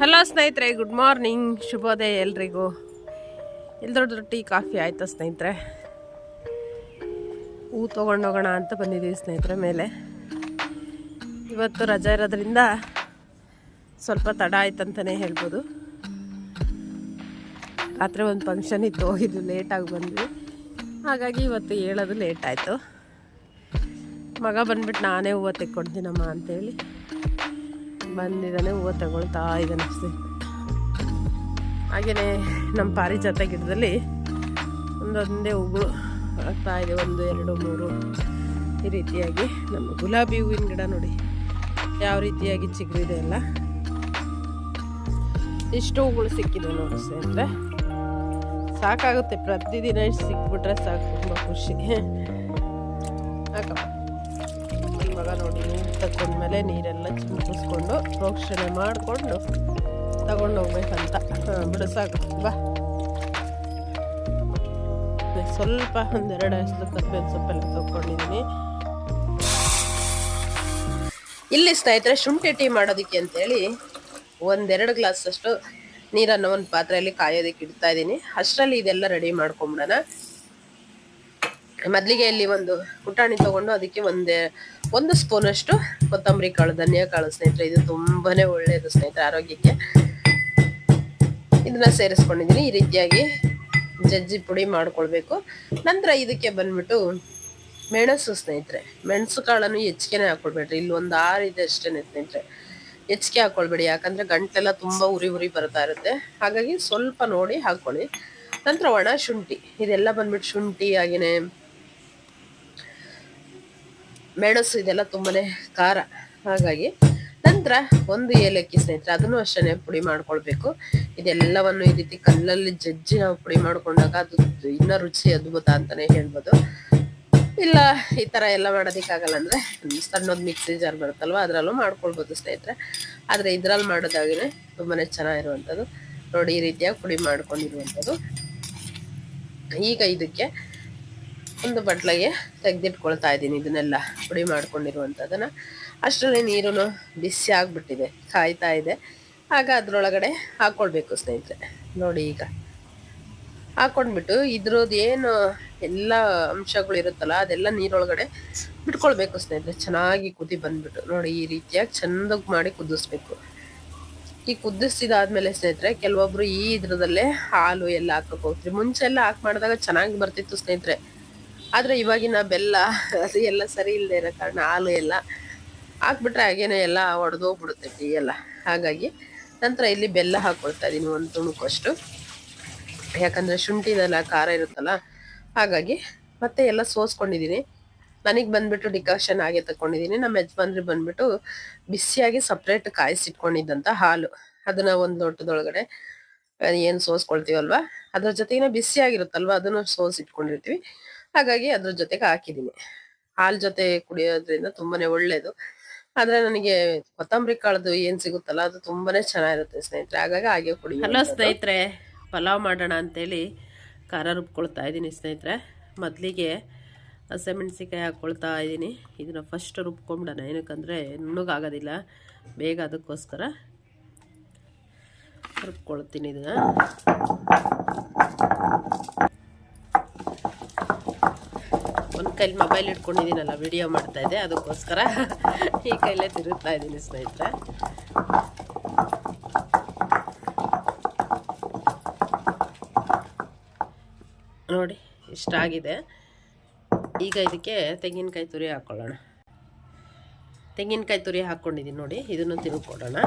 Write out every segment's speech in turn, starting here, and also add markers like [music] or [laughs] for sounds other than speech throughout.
Hello ಸ್ನೇಹಿತರೆ good morning ಶುಭೋದಯ ಎಲ್ರಿಗೂ. ಎಲ್ದೊಡ್ಡ ಟೀ, ಕಾಫಿ ಆಯ್ತಾ ಸ್ನೇಹಿತರೆ? ಹೂ ತೊಗೊಂಡೋಗೋಣ ಅಂತ ಬಂದಿದ್ದೀವಿ ಸ್ನೇಹಿತರೆ ಮೇಲೆ. ಇವತ್ತು ರಜೆ ಇರೋದ್ರಿಂದ ಸ್ವಲ್ಪ ತಡ ಆಯ್ತಂತಲೇ ಹೇಳ್ಬೋದು. ರಾತ್ರಿ ಒಂದು ಫಂಕ್ಷನ್ ಇತ್ತು ಹೋಗಿದ್ದು ಲೇಟಾಗಿ ಬಂದ್ವಿ. ಹಾಗಾಗಿ ಇವತ್ತು ಹೇಳೋದು ಲೇಟ್ ಆಯಿತು. ಮಗ ಬಂದ್ಬಿಟ್ಟು ನಾನೇ ಹೂವು ತೆಕ್ಕೊಡ್ತೀನಮ್ಮ ಅಂತೇಳಿ. ಬಂದಿದ್ದಾನೆ, ಹೂವು ತಗೊಳ್ತಾ ಇದ್ದಾನೆ ಅಷ್ಟೇ. ಹಾಗೆಯೇ ನಮ್ಮ ಪಾರಿಜಾತ ಗಿಡದಲ್ಲಿ ಒಂದೊಂದೇ ಹೂಗಳು ಆಗ್ತಾ ಇದೆ, ಒಂದು, ಎರಡು, ಮೂರು. ಈ ರೀತಿಯಾಗಿ ನಮ್ಮ ಗುಲಾಬಿ ಹೂವಿನ ಗಿಡ ನೋಡಿ, ಯಾವ ರೀತಿಯಾಗಿ ಚಿಗುರಿದೆ ಅಲ್ಲ ಇಷ್ಟು ಹೂಗಳು ಸಿಕ್ಕಿದೆ ನೋಡಿ ಅಂದರೆ ಸಾಕಾಗುತ್ತೆ, ಪ್ರತಿದಿನ ಇಷ್ಟು ಸಿಕ್ಬಿಟ್ರೆ ಸಾಕು, ತುಂಬ ಖುಷಿ. ಮಗ ನೋಡಿ. ತಗೊಂಡ್ಮೇಲೆ ನೀರೆಲ್ಲ ಚಿಮ್ಮಿಸ್ಕೊಂಡು ಪ್ರೋಕ್ಷಣೆ ಮಾಡಿಕೊಂಡು ತಗೊಂಡು ಹೋಗ್ಬೇಕಂತ. ಹಾಂ, ಬಿಡು ಸಾಕು. ಬಾ. ಸ್ವಲ್ಪ ಒಂದೆರಡು ಅಷ್ಟು ಕರ್ಬೇವಿನ ಸೊಪ್ಪೆಲ್ಲ ತಗೊಂಡಿದ್ದೀನಿ ಇಲ್ಲಿ ಸ್ನೇಹಿತರೆ, ಶುಂಠಿ ಟೀ ಮಾಡೋದಕ್ಕೆ ಅಂತೇಳಿ ಒಂದೆರಡು ಗ್ಲಾಸ್ ಅಷ್ಟು ನೀರನ್ನು ಒಂದು ಪಾತ್ರೆಯಲ್ಲಿ ಕಾಯೋದಕ್ಕೆ ಇಡ್ತಾ ಇದ್ದೀನಿ ಅಷ್ಟರಲ್ಲಿ ಇದೆಲ್ಲ ರೆಡಿ ಮಾಡ್ಕೊಂಬಿಡೋಣ. ಮೊದಲಿಗೆ ಇಲ್ಲಿ ಒಂದು ಪುಟಾಣಿ ತಗೊಂಡು ಅದಕ್ಕೆ ಒಂದೇ, ಒಂದು ಸ್ಪೂನ್ ಅಷ್ಟು ಕೊತ್ತಂಬರಿ ಕಾಳು, ಧನಿಯಾ ಕಾಳು ಸ್ನೇಹಿತರೆ. ಇದು ತುಂಬಾನೇ ಒಳ್ಳೆಯದು ಸ್ನೇಹಿತರೆ ಆರೋಗ್ಯಕ್ಕೆ. ಇದನ್ನ ಸೇರಿಸ್ಕೊಂಡಿದ್ದೀನಿ. ಈ ರೀತಿಯಾಗಿ ಜಜ್ಜಿ ಪುಡಿ ಮಾಡ್ಕೊಳ್ಬೇಕು. ನಂತರ ಇದಕ್ಕೆ ಬಂದ್ಬಿಟ್ಟು ಮೆಣಸು ಸ್ನೇಹಿತರೆ. ಮೆಣಸು ಕಾಳನ್ನು ಹೆಚ್ಚಿಗೆನೆ ಹಾಕೊಳ್ಬೇಡ್ರಿ. ಇಲ್ಲಿ ಒಂದು ಆರು ಇದೆ ಅಷ್ಟೇನೆ ಸ್ನೇಹಿತರೆ. ಹೆಚ್ಚಿಗೆ ಹಾಕೊಳ್ಬೇಡಿ. ಯಾಕಂದ್ರೆ ಗಂಟೆಲ್ಲ ತುಂಬಾ ಉರಿ ಉರಿ ಬರ್ತಾ ಇರುತ್ತೆ. ಹಾಗಾಗಿ ಸ್ವಲ್ಪ ನೋಡಿ ಹಾಕೊಳ್ಳಿ ನಂತರ ಒಣ ಶುಂಠಿ. ಇದೆಲ್ಲ ಬಂದ್ಬಿಟ್ಟು ಶುಂಠಿ, ಹಾಗೇನೆ ಮೆಣಸು ಇದೆಲ್ಲ ತುಂಬಾನೇ ಖಾರ. ಹಾಗಾಗಿ ನಂತರ ಒಂದು ಏಲಕ್ಕಿ ಸ್ನೇಹಿತರೆ, ಅದನ್ನು ಅಷ್ಟೇ ಪುಡಿ ಮಾಡ್ಕೊಳ್ಬೇಕು. ಇದೆಲ್ಲವನ್ನು ಈ ರೀತಿ ಕಲ್ಲಲ್ಲಿ ಜಜ್ಜಿ ನಾವು ಪುಡಿ ಮಾಡ್ಕೊಂಡಾಗ ಅದು ಇನ್ನ ರುಚಿ ಅದ್ಭುತ ಅಂತಾನೆ ಹೇಳ್ಬೋದು. ಇಲ್ಲ, ಈ ತರ ಎಲ್ಲ ಮಾಡೋದಕ್ಕಾಗಲ್ಲ ಅಂದ್ರೆ ಸಣ್ಣದ್ ಮಿಕ್ಸಿ ಜಾರ್ ಬರುತ್ತಲ್ವ, ಅದ್ರಲ್ಲೂ ಮಾಡ್ಕೊಳ್ಬೋದು ಸ್ನೇಹಿತರೆ. ಆದ್ರೆ ಇದ್ರಲ್ಲಿ ಮಾಡೋದಾಗಿನೇ ತುಂಬಾನೇ ಚೆನ್ನಾಗಿರುವಂಥದ್ದು. ನೋಡಿ, ಈ ರೀತಿಯಾಗಿ ಪುಡಿ ಮಾಡ್ಕೊಂಡಿರುವಂಥದ್ದು. ಈಗ ಇದಕ್ಕೆ ಒಂದು ಬಟ್ಲಿಗೆ ತೆಗೆದಿಟ್ಕೊಳ್ತಾ ಇದ್ದೀನಿ ಇದನ್ನೆಲ್ಲ ಪುಡಿ ಮಾಡ್ಕೊಂಡಿರುವಂಥದ್ದನ್ನ. ಅಷ್ಟರಲ್ಲಿ ನೀರು ಬಿಸಿ ಆಗಿಬಿಟ್ಟಿದೆ, ಕಾಯ್ತಾ ಇದೆ. ಆಗ ಅದರೊಳಗಡೆ ಹಾಕ್ಕೊಳ್ಬೇಕು ಸ್ನೇಹಿತರೆ, ನೋಡಿ ಈಗ. ಹಾಕೊಂಡ್ಬಿಟ್ಟು ಇದ್ರದ್ದು ಏನು ಎಲ್ಲ ಅಂಶಗಳು ಇರುತ್ತಲ್ಲ, ಅದೆಲ್ಲ ನೀರೊಳಗಡೆ ಬಿಟ್ಕೊಳ್ಬೇಕು ಸ್ನೇಹಿತರೆ. ಚೆನ್ನಾಗಿ ಕುದಿ ಬಂದ್ಬಿಟ್ಟು, ನೋಡಿ ಈ ರೀತಿಯಾಗಿ ಚೆಂದಾಗಿ ಮಾಡಿ ಕುದಿಸ್ಬೇಕು. ಈ ಕುದಿಸಿದಾದ್ಮೇಲೆ ಸ್ನೇಹಿತರೆ, ಕೆಲವೊಬ್ರು ಈ ಇದ್ರದಲ್ಲೇ ಹಾಲು ಎಲ್ಲ ಹಾಕಕ್ ಹೋಗ್ತೀರಿ. ಮುಂಚೆ ಎಲ್ಲ ಹಾಕಿ ಮಾಡಿದಾಗ ಚೆನ್ನಾಗಿ ಬರ್ತಿತ್ತು ಸ್ನೇಹಿತರೆ. ಆದ್ರೆ ಇವಾಗಿನ ಬೆಲ್ಲ ಅದು ಎಲ್ಲ ಸರಿ ಇಲ್ಲದೆ ಇರೋ ಕಾರಣ ಹಾಲು ಎಲ್ಲ ಹಾಕ್ಬಿಟ್ರೆ ಹಾಗೇನೆ ಎಲ್ಲ ಒಡೆದೋಗ್ಬಿಡುತ್ತೆ ಟೀ ಎಲ್ಲ. ಹಾಗಾಗಿ ನಂತರ ಇಲ್ಲಿ ಬೆಲ್ಲ ಹಾಕೊಳ್ತಾ ಇದೀನಿ, ಒಂದು ತುಣುಕಷ್ಟು. ಯಾಕಂದ್ರೆ ಶುಂಠಿದೆಲ್ಲ ಖಾರ ಇರುತ್ತಲ್ಲ, ಹಾಗಾಗಿ ಮತ್ತೆ ಎಲ್ಲ ಸೋಸ್ಕೊಂಡಿದ್ದೀನಿ ನನಗೆ ಬಂದ್ಬಿಟ್ಟು ಡಿಕಾಕ್ಷನ್ ಹಾಗೆ ತಗೊಂಡಿದ್ದೀನಿ ನಮ್ಮ ಯಜಮಾನ್ರಿ ಬಂದ್ಬಿಟ್ಟು ಬಿಸಿಯಾಗಿ ಸಪ್ರೇಟ್ ಕಾಯಿಸಿಟ್ಕೊಂಡಿದ್ದಂಥ ಹಾಲು. ಅದನ್ನ ಒಂದು ಲೋಟದೊಳಗಡೆ ಏನು ಸೋಸ್ಕೊಳ್ತೀವಲ್ವ? ಅದ್ರ ಜೊತೆಗಿನ ಬಿಸಿಯಾಗಿರುತ್ತಲ್ವ? ಅದನ್ನು ಸೋಸಿಟ್ಕೊಂಡಿರ್ತೀವಿ. ಹಾಗಾಗಿ ಅದ್ರ ಜೊತೆಗೆ ಹಾಕಿದ್ದೀನಿ ಹಾಲ್ ಜೊತೆ ಕುಡಿಯೋದ್ರಿಂದ ತುಂಬಾನೇ ಒಳ್ಳೇದು. ಆದ್ರೆ ನನಗೆ ಕೊತ್ತಂಬರಿ ಕಾಳದು ಏನ್ ಸಿಗುತ್ತಲ್ಲ ಅದು ತುಂಬಾನೇ ಚೆನ್ನಾಗಿರುತ್ತೆ ಸ್ನೇಹಿತರೆ. ಹಾಗಾಗಿ ಹಾಗೆ ಕುಡಿ ಹಲೋ ಸ್ನೇಹಿತರೆ ಪಲಾವ್ ಮಾಡೋಣ ಅಂತೇಳಿ ಖಾರ ರುಬ್ಕೊಳ್ತಾ ಇದ್ದೀನಿ ಸ್ನೇಹಿತರೆ. ಮೊದಲಿಗೆ ಹಸಿಮೆಣ್ಸಿಕಾಯಿ ಹಾಕ್ಕೊಳ್ತಾ ಇದ್ದೀನಿ. ಇದನ್ನ ಫಸ್ಟ್ ರುಬ್ಕೊಂಬಿಡೋಣ. ಏನಕ್ಕಂದರೆ ನುಣ್ಣಗಾಗೋದಿಲ್ಲ. ಬೇಗ ಅದಕ್ಕೋಸ್ಕರ ರುಬ್ಕೊಳ್ತೀನಿ ಇದನ್ನ ಒಂದು ಕೈಲಿ ಮೊಬೈಲ್ ಇಟ್ಕೊಂಡಿದ್ದೀನಲ್ಲ ವಿಡಿಯೋ ಮಾಡ್ತಾ ಇದ್ದೆ ಅದಕ್ಕೋಸ್ಕರ ಈ ಕೈಲೇ ತಿರುಗ್ತಾ ಇದ್ದೀನಿ ಸ್ನೇಹಿತರೆ. ನೋಡಿ, ಇಷ್ಟ ಆಗಿದೆ. ಈಗ ಇದಕ್ಕೆ ತೆಂಗಿನಕಾಯಿ ತುರಿ ಹಾಕ್ಕೊಳ್ಳೋಣ ತೆಂಗಿನಕಾಯಿ ತುರಿ ಹಾಕ್ಕೊಂಡಿದ್ದೀನಿ ನೋಡಿ, ಇದನ್ನು ತಿರುಗ್ಕೊಡೋಣ.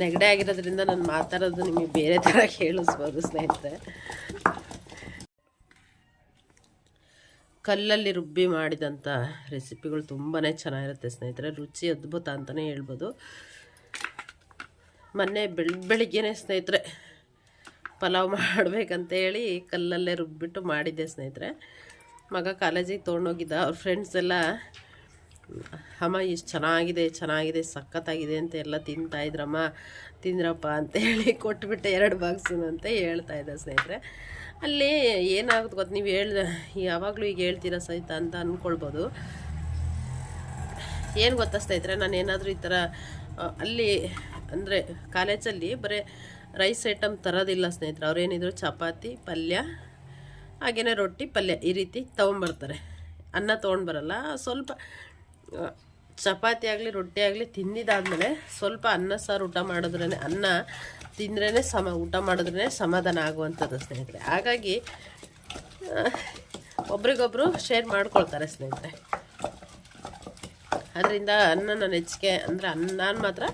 ನೆಗಡೆ ಆಗಿರೋದ್ರಿಂದ ನಾನು ಮಾತಾಡೋದು ನಿಮಗೆ ಬೇರೆ ಥರ ಕೇಳಿಸ್ಬೋದು ಸ್ನೇಹಿತರೆ. ಕಲ್ಲಲ್ಲಿ ರುಬ್ಬಿ ಮಾಡಿದಂಥ ರೆಸಿಪಿಗಳು ತುಂಬಾ ಚೆನ್ನಾಗಿರುತ್ತೆ ಸ್ನೇಹಿತರೆ. ರುಚಿ ಅದ್ಭುತ ಅಂತಲೇ ಹೇಳ್ಬೋದು. ಮೊನ್ನೆ ಬೆಳ್, ಬೆಳಿಗ್ಗೆನೇ ಸ್ನೇಹಿತರೆ ಪಲಾವ್ ಮಾಡಬೇಕಂತ ಹೇಳಿ ಕಲ್ಲಲ್ಲೇ ರುಬ್ಬಿಟ್ಟು ಮಾಡಿದ್ದೆ ಸ್ನೇಹಿತರೆ. ಮಗ ಕಾಲೇಜಿಗೆ ತೊಗೊಂಡೋಗಿದ್ದ, ಅವ್ರ ಫ್ರೆಂಡ್ಸ್ ಎಲ್ಲ, ಅಮ್ಮ, ಇಷ್ಟು ಚೆನ್ನಾಗಿದೆ ಚೆನ್ನಾಗಿದೆ, ಸಖತ್ತಾಗಿದೆ ಅಂತ ಎಲ್ಲ ತಿಂತಾಯಿದ್ರಮ್ಮ ತಿಂದ್ರಪ್ಪ ಅಂತೇಳಿ ಕೊಟ್ಬಿಟ್ಟೆ ಎರಡು ಬಾಕ್ಸು ಅಂತ ಹೇಳ್ತಾ ಇದ್ದ ಸ್ನೇಹಿತರೆ. ಅಲ್ಲಿ ಏನಾಗುತ್ತೆ ಗೊತ್ತು ನೀವು ಹೇಳ್ದ, ಯಾವಾಗಲೂ ಈಗ ಹೇಳ್ತೀರಾ ಸಹಿತ ಅಂತ ಅಂದ್ಕೊಳ್ಬೋದು ಏನು ಗೊತ್ತಾ ಇದ್ರೆ ನಾನು ಏನಾದರೂ ಈ ಥರ ಅಲ್ಲಿ ಅಂದರೆ ಕಾಲೇಜಲ್ಲಿ ಬರೀ ರೈಸ್ ಐಟಮ್ ತರೋದಿಲ್ಲ ಸ್ನೇಹಿತರೆ. ಅವ್ರೇನಿದ್ರು ಚಪಾತಿ, ಪಲ್ಯ ಹಾಗೆಯೇ ರೊಟ್ಟಿ, ಪಲ್ಯ ಈ ರೀತಿ ತೊಗೊಂಬರ್ತಾರೆ ಅನ್ನ ತೊಗೊಂಡು ಬರಲ್ಲ ಸ್ವಲ್ಪ ಚಪಾತಿ ಆಗಲಿ, ರೊಟ್ಟಿ ಆಗಲಿ ತಿಂದಿದ್ದಾದಮೇಲೆ ಸ್ವಲ್ಪ ಅನ್ನ, ಸಾರು ಊಟ ಮಾಡಿದ್ರೇ ಅನ್ನ ತಿಂದ್ರೇ ಸಮ, ಊಟ ಮಾಡಿದ್ರೇ ಸಮಾಧಾನ ಆಗುವಂಥದ್ದು ಸ್ನೇಹಿತರೆ. ಹಾಗಾಗಿ ಒಬ್ರಿಗೊಬ್ರು ಶೇರ್ ಮಾಡ್ಕೊಳ್ತಾರೆ ಸ್ನೇಹಿತರೆ. ಅದರಿಂದ ಅನ್ನ, ನಾನು ಹೆಚ್ಚಿಗೆ ಅಂದರೆ ಅನ್ನ ನಾನು ಮಾತ್ರ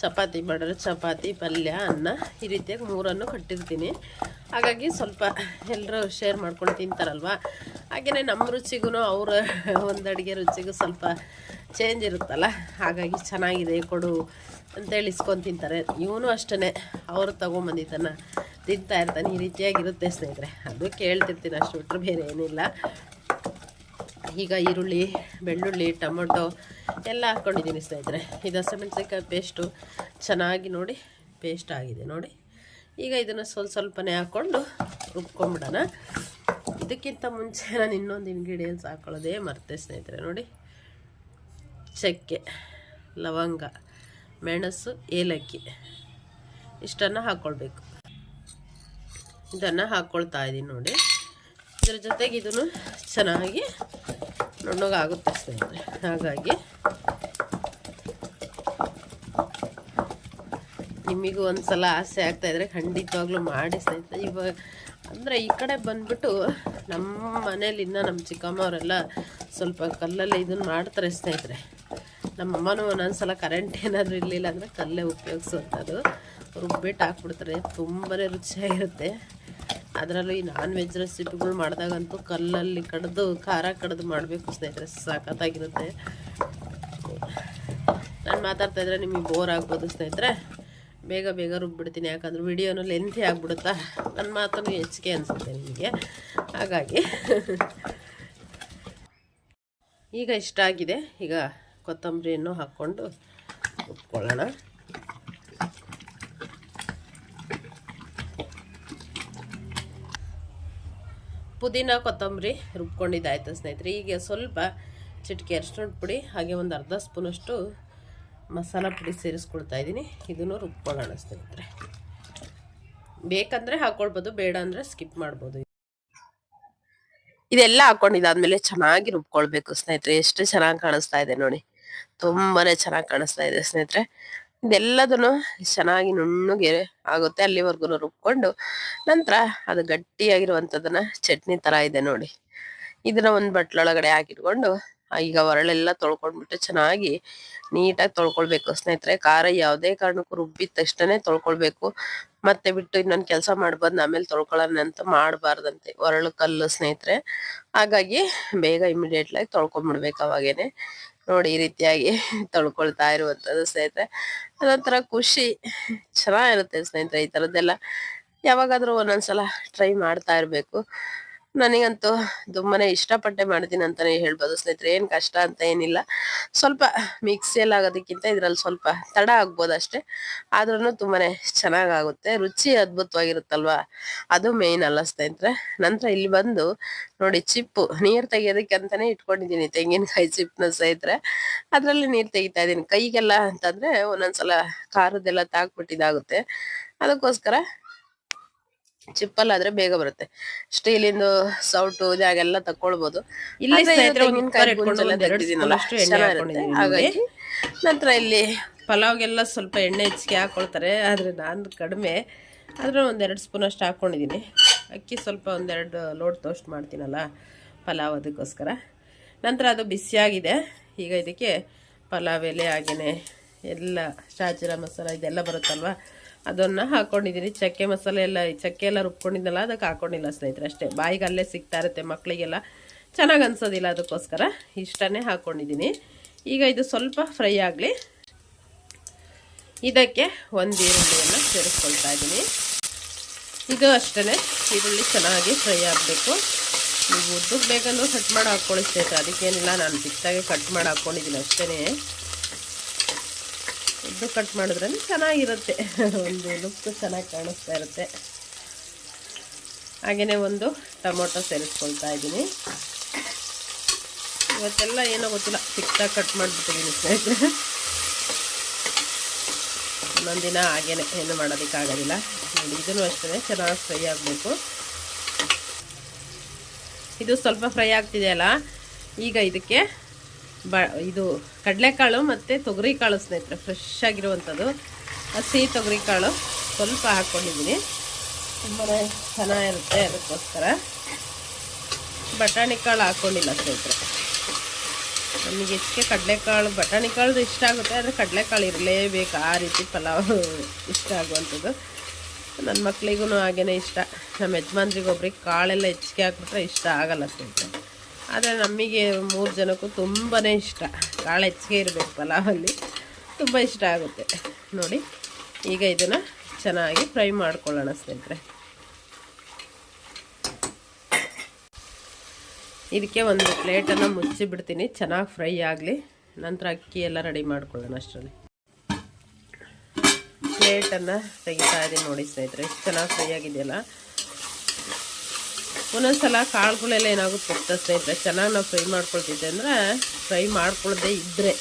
ಚಪಾತಿ ಮಾಡಿದ್ರೆ ಚಪಾತಿ, ಪಲ್ಯ, ಅನ್ನ ಈ ರೀತಿಯಾಗಿ ಮೂರನ್ನು ಕಟ್ಟಿರ್ತೀನಿ. ಹಾಗಾಗಿ ಸ್ವಲ್ಪ ಎಲ್ಲರೂ ಶೇರ್ ಮಾಡ್ಕೊಂಡು ತಿಂತಾರಲ್ವ? ಹಾಗೆಯೇ ನಮ್ಮ ರುಚಿಗೂ ಅವರ ಒಂದು ಅಡುಗೆ ರುಚಿಗೂ ಸ್ವಲ್ಪ ಚೇಂಜ್ ಇರುತ್ತಲ್ಲ? ಹಾಗಾಗಿ ಚೆನ್ನಾಗಿದೆ, ಕೊಡು ಅಂತೇಳಿ ಇಸ್ಕೊಂಡು ತಿಂತಾರೆ. ಇವನು ಅಷ್ಟೇ ಅವರು ತೊಗೊಂಬಂದಿದ್ದನ್ನು ತಿಂತಾ ಇರ್ತಾನೆ. ಈ ರೀತಿಯಾಗಿರುತ್ತೆ ಸ್ನೇಹಿತರೆ. ಅದು ಕೇಳ್ತಿರ್ತೀನಿ ಅಷ್ಟು ಬಿಟ್ಟರೆ ಬೇರೆ ಏನಿಲ್ಲ. ಈಗ ಈರುಳ್ಳಿ, ಬೆಳ್ಳುಳ್ಳಿ, ಟೊಮೊಟೊ ಎಲ್ಲ ಹಾಕ್ಕೊಂಡಿದ್ದೀನಿ ಸ್ನೇಹಿತರೆ ಇದು ಹಸಿಮೆಣಸಿನ್ಕಾಯಿ ಪೇಸ್ಟು ಚೆನ್ನಾಗಿ ನೋಡಿ ಪೇಸ್ಟ್ ಆಗಿದೆ ನೋಡಿ. ಈಗ ಇದನ್ನು ಸ್ವಲ್ಪ ಸ್ವಲ್ಪನೇ ಹಾಕ್ಕೊಂಡು ರುಬ್ಕೊಂಬಿಡೋಣ. ಇದಕ್ಕಿಂತ ಮುಂಚೆ ನಾನು ಇನ್ನೊಂದು ಇಂಗ್ರೀಡಿಯೆಂಟ್ಸ್ ಹಾಕ್ಕೊಳ್ಳೋದೇ ಮರ್ತೆ ಸ್ನೇಹಿತರೆ, ನೋಡಿ. ಚಕ್ಕೆ, ಲವಂಗ, ಮೆಣಸು, ಏಲಕ್ಕಿ ಇಷ್ಟನ್ನು ಹಾಕ್ಕೊಳ್ಬೇಕು ಇದನ್ನು ಹಾಕ್ಕೊಳ್ತಾ ಇದ್ದೀನಿ ನೋಡಿ. ಇದರ ಜೊತೆಗೆ ಇದನ್ನು ಚೆನ್ನಾಗಿ ನುಣ್ಣಗಾಗುತ್ತೆ ಸ್ನೇಹಿತರೆ ಹಾಗಾಗಿ ನಿಮಗೂ ಒಂದು ಸಲ ಆಸೆ ಆಗ್ತಾ ಇದ್ರೆ ಖಂಡಿತವಾಗ್ಲೂ ಮಾಡಿ ಸ್ನೇಹಿತರೆ. ಇವಾಗ ಅಂದರೆ ಈ ಕಡೆ ಬಂದ್ಬಿಟ್ಟು ನಮ್ಮ ಮನೇಲಿ ನಮ್ಮ ಚಿಕ್ಕಮ್ಮ ಅವರೆಲ್ಲ ಸ್ವಲ್ಪ ಕಲ್ಲಲ್ಲಿ ಇದನ್ನು ಮಾಡ್ತಾರೆ ಸ್ನೇಹಿತರೆ. ನಮ್ಮಮ್ಮನೂ ಒಂದೊಂದು ಸಲ ಕರೆಂಟ್ ಏನಾದರೂ ಇರಲಿಲ್ಲ ಅಂದರೆ ಕಲ್ಲೇ ಉಪಯೋಗಿಸುವಂಥದ್ದು. ರುಬ್ಬಿಟ್ಟು ಹಾಕ್ಬಿಡ್ತಾರೆ. ತುಂಬಾ ರುಚಿಯಾಗಿರುತ್ತೆ. ಅದರಲ್ಲೂ ಈ ನಾನ್ ವೆಜ್ ರೆಸಿಪಿಗಳು ಮಾಡಿದಾಗಂತೂ ಕಲ್ಲಲ್ಲಿ ಕಡ್ದು, ಖಾರ ಕಡ್ದು ಮಾಡಬೇಕು ಸ್ನೇಹಿತರೆ. ಸಖತ್ತಾಗಿರುತ್ತೆ ನಾನು ಮಾತಾಡ್ತಾ ಇದ್ರೆ ನಿಮಗೆ ಬೋರ್ ಆಗ್ಬೋದು ಸ್ನೇಹಿತರೆ. ಬೇಗ ಬೇಗ ರುಬ್ಬಿಡ್ತೀನಿ, ಯಾಕಂದ್ರೆ ವಿಡಿಯೋನು ಲೆಂತಿ ಆಗಿಬಿಡುತ್ತಾ. ನನ್ನ ಮಾತನ್ನು ಹೆಚ್ಚಿಗೆ ಅನಿಸುತ್ತೆ ನಿಮಗೆ. ಹಾಗಾಗಿ ಈಗ ಇಷ್ಟ ಆಗಿದೆ. ಈಗ ಕೊತ್ತಂಬರಿಯನ್ನು ಹಾಕ್ಕೊಂಡು ರುಬ್ಕೊಳ್ಳೋಣ. ಪುದೀನ ಕೊತ್ತಂಬರಿ ರುಬ್ಕೊಂಡಿದ್ದಾಯ್ತು ಸ್ನೇಹಿತರೆ. ಈಗ ಸ್ವಲ್ಪ ಚಿಟಿಕೆ ಅರಿಶಿನ ಪುಡಿ, ಹಾಗೆ ಒಂದು ಅರ್ಧ ಸ್ಪೂನಷ್ಟು ಮಸಾಲ ಪುಡಿ ಸೇರಿಸ್ಕೊಳ್ತಾ ಇದ್ದೀನಿ. ಇದನ್ನು ರುಬ್ಕೊಳ್ಳೋಣ ಸ್ನೇಹಿತರೆ. ಬೇಕಂದರೆ ಹಾಕ್ಕೊಳ್ಬೋದು ಬೇಡ ಅಂದರೆ ಸ್ಕಿಪ್ ಮಾಡ್ಬೋದು. ಇದೆಲ್ಲ ಹಾಕೊಂಡಿದ್ದಾದ್ಮೇಲೆ ಚೆನ್ನಾಗಿ ರುಬ್ಕೊಳ್ಬೇಕು ಸ್ನೇಹಿತರೆ. ಎಷ್ಟು ಚೆನ್ನಾಗಿ ಕಾಣಿಸ್ತಾ ಇದೆ ನೋಡಿ. ತುಂಬಾನೇ ಚೆನ್ನಾಗಿ ಕಾಣಿಸ್ತಾ ಇದೆ ಸ್ನೇಹಿತರೆ. ಇದೆಲ್ಲದನ್ನು ಚೆನ್ನಾಗಿ ನುಣ್ಣಗೆ ಆಗುತ್ತೆ. ಅಲ್ಲಿವರೆಗೂ ರುಬ್ಕೊಂಡು ನಂತರ ಅದು ಗಟ್ಟಿಯಾಗಿರುವಂಥದ್ದನ್ನ ಚಟ್ನಿ ತರ ಇದೆ ನೋಡಿ. ಇದನ್ನ ಒಂದು ಬಟ್ಲೊಳಗಡೆ ಹಾಕಿಟ್ಕೊಂಡು ಈಗ ಒರಳೆಲ್ಲ ತೊಳ್ಕೊಂಡ್ಬಿಟ್ಟು ಚೆನ್ನಾಗಿ ನೀಟಾಗಿ ತೊಳ್ಕೊಳ್ಬೇಕು. ಸ್ನೇಹಿತರೆ, ಖಾರ ಯಾವುದೇ ಕಾರಣಕ್ಕೂ ರುಬ್ಬಿದ ತಕ್ಷಣನೇ ತೊಳ್ಕೊಳ್ಬೇಕು. ಮತ್ತೆ ಬಿಟ್ಟು ಇನ್ನೊಂದು ಕೆಲಸ ಮಾಡ್ಬಾರ್ದು ಆಮೇಲೆ ತೊಳ್ಕೊಳ್ಳೋಣ ಅಂತ ಮಾಡಬಾರ್ದಂತೆ. ಒರಳು ಕಲ್ಲು ಸ್ನೇಹಿತರೆ. ಹಾಗಾಗಿ ಬೇಗ ಇಮಿಡಿಯೇಟ್ಲಾಗಿ ತೊಳ್ಕೊಂಬಿಡ್ಬೇಕು ಅವಾಗೇನೆ. ನೋಡಿ ಈ ರೀತಿಯಾಗಿ ತೊಳ್ಕೊಳ್ತಾ ಇರುವಂಥದ್ದು ಸ್ನೇಹಿತರೆ. ಅದೊಂಥರ ಖುಷಿ, ಚೆನ್ನಾಗಿರುತ್ತೆ ಸ್ನೇಹಿತರೆ ಈ ಥರದ್ದೆಲ್ಲ. ಯಾವಾಗಾದ್ರೂ ಒಂದೊಂದ್ಸಲ ಟ್ರೈ ಮಾಡ್ತಾ ಇರಬೇಕು. ನನಗಂತೂ ತುಂಬಾ ಇಷ್ಟಪಟ್ಟೆ ಮಾಡ್ತೀನಿ ಅಂತಲೇ ಹೇಳ್ಬೋದು. ಸ್ನೇಹಿತರೆ, ಏನು ಕಷ್ಟ ಅಂತ ಏನಿಲ್ಲ. ಸ್ವಲ್ಪ ಮಿಕ್ಸಿಯಲ್ಲಿ ಆಗೋದಕ್ಕಿಂತ ಇದರಲ್ಲಿ ಸ್ವಲ್ಪ ತಡ ಆಗ್ಬೋದು ಅಷ್ಟೇ. ಆದ್ರೂ ತುಂಬಾ ಚೆನ್ನಾಗಾಗುತ್ತೆ. ರುಚಿ ಅದ್ಭುತವಾಗಿರುತ್ತಲ್ವಾ? ಅದು ಮೇಯ್ನ್ ಅಲ್ಲ ಸ್ನೇಹಿತರೆ. ನಂತರ ಇಲ್ಲಿ ಬಂದು ನೋಡಿ ಚಿಪ್ಪು, ನೀರು ತೆಗಿಯೋದಕ್ಕೆ ಅಂತಾನೆ ಇಟ್ಕೊಂಡಿದ್ದೀನಿ ತೆಂಗಿನಕಾಯಿ ಚಿಪ್ಪನ್ನ ಸ್ನೇಹಿತರೆ. ಅದರಲ್ಲಿ ನೀರು ತೆಗಿತಾ ಇದ್ದೀನಿ. ಕೈಗೆಲ್ಲ ಅಂತಂದ್ರೆ ಒಂದೊಂದ್ಸಲ ಖಾರದೆಲ್ಲ ತಾಕ್ಬಿಟ್ಟಿದಾಗುತ್ತೆ ಅದಕ್ಕೋಸ್ಕರ ಚಿಪ್ಪಲ್ಲಾದ್ರೆ ಬೇಗ ಬರುತ್ತೆ. ಸ್ಟೀಲಿಂದು ಸೌಟು ಜಾಗೆಲ್ಲ ತಕೊಳ್ಬಹುದು ಆದ್ರೆ ಹಾಕೊಂಡಿದ್ದೀನಿ ನಂತರ ಇಲ್ಲಿ ಪಲಾವ್ಗೆಲ್ಲ ಸ್ವಲ್ಪ ಎಣ್ಣೆ ಹೆಚ್ಚಿಗೆ ಹಾಕೊಳ್ತಾರೆ ಆದ್ರೆ ನಾನು ಕಡಿಮೆ. ಆದರೂ ಒಂದೆರಡು ಸ್ಪೂನಷ್ಟು ಹಾಕ್ಕೊಂಡಿದ್ದೀನಿ ಅಕ್ಕಿ ಸ್ವಲ್ಪ ಒಂದೆರಡು ಲೋಡ್ ಟೋಸ್ಟ್ ಮಾಡ್ತೀನಲ್ಲ ಪಲಾವ್ ಅದಕ್ಕೋಸ್ಕರ. ನಂತರ ಅದು ಬಿಸಿಯಾಗಿದೆ. ಈಗ ಇದಕ್ಕೆ ಪಲಾವ್ ಎಲೆ ಹಾಗೆಯೇ ಎಲ್ಲ ಶಾಜೀರ ಮಸಾಲ ಇದೆಲ್ಲ ಬರುತ್ತಲ್ವ? ಅದನ್ನು ಹಾಕ್ಕೊಂಡಿದ್ದೀನಿ ಚಕ್ಕೆ ಮಸಾಲೆ ಎಲ್ಲ ಚಕ್ಕೆ ಎಲ್ಲ ರುಬ್ಕೊಂಡಿದ್ದಲ್ಲ ಅದಕ್ಕೆ ಹಾಕ್ಕೊಂಡಿಲ್ಲ ಸ್ನೇಹಿತರೆ ಅಷ್ಟೇ. ಬಾಯಿಗೆ ಅಲ್ಲೇ ಸಿಗ್ತಾ ಇರುತ್ತೆ ಮಕ್ಕಳಿಗೆಲ್ಲ ಚೆನ್ನಾಗಿ ಅನ್ಸೋದಿಲ್ಲ ಅದಕ್ಕೋಸ್ಕರ. ಇಷ್ಟನ್ನೇ ಹಾಕ್ಕೊಂಡಿದ್ದೀನಿ ಈಗ ಇದು ಸ್ವಲ್ಪ ಫ್ರೈ ಆಗಲಿ. ಇದಕ್ಕೆ ಒಂದು ಈರುಳ್ಳಿಯನ್ನು ಸೇರಿಸ್ಕೊಳ್ತಾ ಇದ್ದೀನಿ. ಇದು ಅಷ್ಟೇ ಈರುಳ್ಳಿ ಚೆನ್ನಾಗಿ ಫ್ರೈ ಆಗಬೇಕು. ನೀವು ಉದ್ದಕ್ಕೆ ಬೇಗನೂ ಕಟ್ ಮಾಡಿ ಹಾಕ್ಕೊಳ್ಳಿ ಸ್ನೇಹಿತರೆ. ಅದಕ್ಕೇನಿಲ್ಲ, ನಾನು ಚಿಕ್ಕದಾಗಿ ಕಟ್ ಮಾಡಿ ಹಾಕ್ಕೊಂಡಿದ್ದೀನಿ ಅಷ್ಟೇ ಉದ್ದು ಕಟ್ ಮಾಡಿದ್ರೆ ಚೆನ್ನಾಗಿರುತ್ತೆ. ಒಂದು ಲುಕ್ ಚೆನ್ನಾಗಿ ಕಾಣಿಸ್ತಾ ಇರುತ್ತೆ. ಹಾಗೆಯೇ ಒಂದು ಟೊಮೊಟೊ ಸೇರಿಸ್ಕೊಳ್ತಾ ಇದ್ದೀನಿ. ಇವತ್ತೆಲ್ಲ ಏನೋ ಗೊತ್ತಿಲ್ಲ ಚಿಕ್ಕದಾಗಿ ಕಟ್ ಮಾಡಿಬಿಟ್ಟಿದ್ದೀನಿ ಸ್ನೇಹಿತರೆ. ಒಂದೊಂದು ದಿನ ಹಾಗೇನೆ ಏನು ಮಾಡೋದಕ್ಕಾಗೋದಿಲ್ಲ. ಇದನ್ನು ಅಷ್ಟೇ ಚೆನ್ನಾಗಿ ಫ್ರೈ ಆಗಬೇಕು. ಇದು ಸ್ವಲ್ಪ ಫ್ರೈ ಆಗ್ತಿದೆಯಲ್ಲ ಈಗ ಇದಕ್ಕೆ ಬ, ಇದು ಕಡಲೆಕಾಳು ಮತ್ತು ತೊಗರಿಕಾಳು ಸ್ನೇಹಿತರೆ ಫ್ರೆಶ್ ಆಗಿರುವಂಥದ್ದು. ಹಸಿ ತೊಗರಿ ಕಾಳು ಸ್ವಲ್ಪ ಹಾಕ್ಕೊಂಡಿದ್ದೀನಿ. ತುಂಬಾ ಚೆನ್ನಾಗಿರುತ್ತೆ ಅದಕ್ಕೋಸ್ಕರ. ಬಟಾಣಿ ಕಾಳು ಹಾಕ್ಕೊಂಡಿಲ್ಲ ಸ್ನೇಹಿತರೆ. ನಮಗೆ ಹೆಚ್ಚಿಗೆ ಕಡಲೆಕಾಳು, ಬಟಾಣಿ ಕಾಳು ಇಷ್ಟ ಆಗುತ್ತೆ, ಆದರೆ ಕಡಲೆಕಾಳು ಇರಲೇಬೇಕು. ಆ ರೀತಿ ಪಲಾವ್ ಇಷ್ಟ ಆಗುವಂಥದ್ದು. ನನ್ನ ಮಕ್ಳಿಗೂ ಹಾಗೇ ಇಷ್ಟ. ನಮ್ಮ ಯಜಮಾನ್ರಿಗೊಬ್ರಿಗೆ ಕಾಳೆಲ್ಲ ಹೆಚ್ಚಿಗೆ ಹಾಕ್ಬಿಟ್ರೆ ಇಷ್ಟ ಆಗಲ್ಲ ಸ್ನೇಹಿತರೆ. ಆದರೆ ನಮಗೆ ಮೂರು ಜನಕ್ಕೂ ತುಂಬಾ ಇಷ್ಟ. ಕಾಳು ಹೆಚ್ಚಿಗೆ ಇರಬೇಕು ಪಲಾವಲ್ಲಿ ತುಂಬ ಇಷ್ಟ ಆಗುತ್ತೆ. ನೋಡಿ, ಈಗ ಇದನ್ನು ಚೆನ್ನಾಗಿ ಫ್ರೈ ಮಾಡ್ಕೊಳ್ಳೋಣ ಸ್ನೇಹಿತರೆ. ಇದಕ್ಕೆ ಒಂದು ಪ್ಲೇಟನ್ನು ಮುಚ್ಚಿಬಿಡ್ತೀನಿ. ಚೆನ್ನಾಗಿ ಫ್ರೈ ಆಗಲಿ. ನಂತರ ಅಕ್ಕಿ ಎಲ್ಲ ರೆಡಿ ಮಾಡ್ಕೊಳ್ಳೋಣ ಅಷ್ಟರಲ್ಲಿ. ಪ್ಲೇಟನ್ನು ತೆಗಿತಾ ಇದ್ದೀನಿ ನೋಡಿ ಸ್ನೇಹಿತರೆ. ಚೆನ್ನಾಗಿ ಫ್ರೈ ಆಗಿದೆಯಲ್ಲ? ಒಂದೊಂದ್ಸಲ ಕಾಳುಗಳೆಲ್ಲ ಏನಾಗುತ್ತೆ ಗೊತ್ತಾ ಸ್ನೇಹಿತರೆ? ಚೆನ್ನಾಗಿ ನಾವು ಫ್ರೈ ಮಾಡ್ಕೊಳ್ತಿದ್ದೆ ಅಂದರೆ ಫ್ರೈ ಮಾಡ್ಕೊಳ್ಳದೆ ಇದ್ದರೆ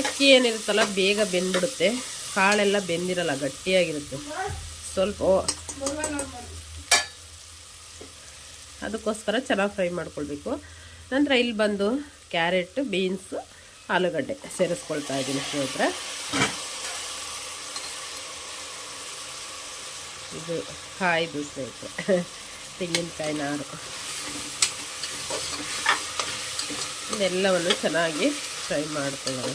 ಅಕ್ಕಿ ಏನಿರುತ್ತಲ್ಲ ಬೇಗ ಬೆಂದ್ಬಿಡುತ್ತೆ. ಕಾಳೆಲ್ಲ ಬೆಂದಿರಲ್ಲ, ಗಟ್ಟಿಯಾಗಿರುತ್ತೆ. ಸ್ವಲ್ಪ ಅದಕ್ಕೋಸ್ಕರ ಚೆನ್ನಾಗಿ ಫ್ರೈ ಮಾಡ್ಕೊಳ್ಬೇಕು. ನಂತರ ಇಲ್ಲಿ ಬಂದು ಕ್ಯಾರೆಟ್, ಬೀನ್ಸು, ಆಲೂಗಡ್ಡೆ ಸೇರಿಸ್ಕೊಳ್ತಾ ಇದ್ದೀನಿ ಸ್ನೇಹಿತರೆ. ಇದು ಕಾಯ್ದು ಸ್ನೇಹಿತರೆ. ತೆಂಗಿನಕಾಯಿ ನಾರು ಇದೆಲ್ಲವನ್ನು ಚೆನ್ನಾಗಿ ಫ್ರೈ ಮಾಡ್ಕೊಳ್ಳೋಣ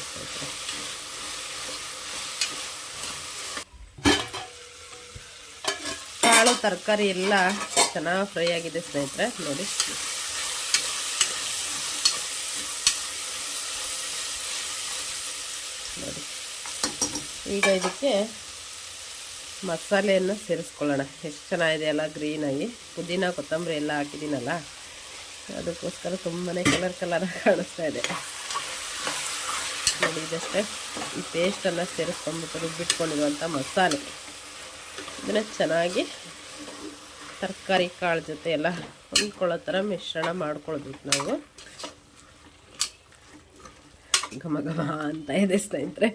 ಕಾಳು, ತರಕಾರಿ ಎಲ್ಲ ಚೆನ್ನಾಗಿ ಫ್ರೈ ಆಗಿದೆ ಸ್ನೇಹಿತರೆ, ನೋಡಿ. ನೋಡಿ. ಈಗ ಇದಕ್ಕೆ ಮಸಾಲೆಯನ್ನು ಸೇರಿಸ್ಕೊಳ್ಳೋಣ. ಎಷ್ಟು ಚೆನ್ನಾಗಿದೆ ಅಲ್ಲ ಗ್ರೀನಾಗಿ ಪುದೀನ, ಕೊತ್ತಂಬರಿ ಎಲ್ಲ ಹಾಕಿದ್ದೀನಲ್ಲ, ಅದಕ್ಕೋಸ್ಕರ ತುಂಬಾ ಕಲರ್ ಕಲರ್ ಕಾಣಿಸ್ತಾ ಇದೆ. ನೋಡಿ, ಇದಷ್ಟೇ. ಈ ಪೇಸ್ಟನ್ನು ಸೇರಿಸ್ಕೊಂಡ್ಬಿಟ್ಟು ರುಬ್ಬಿಟ್ಕೊಂಡಿರುವಂಥ ಮಸಾಲೆ. ಇದನ್ನು ಚೆನ್ನಾಗಿ ತರಕಾರಿ ಕಾಳು ಜೊತೆ ಎಲ್ಲ ಹೊಂದ್ಕೊಳ್ಳೋ ಥರ ಮಿಶ್ರಣ ಮಾಡ್ಕೊಳ್ಬೇಕು ನಾವು. ಘಮ ಘಮ ಅಂತ ಇದೆ ಸ್ನೇಹಿತರೆ.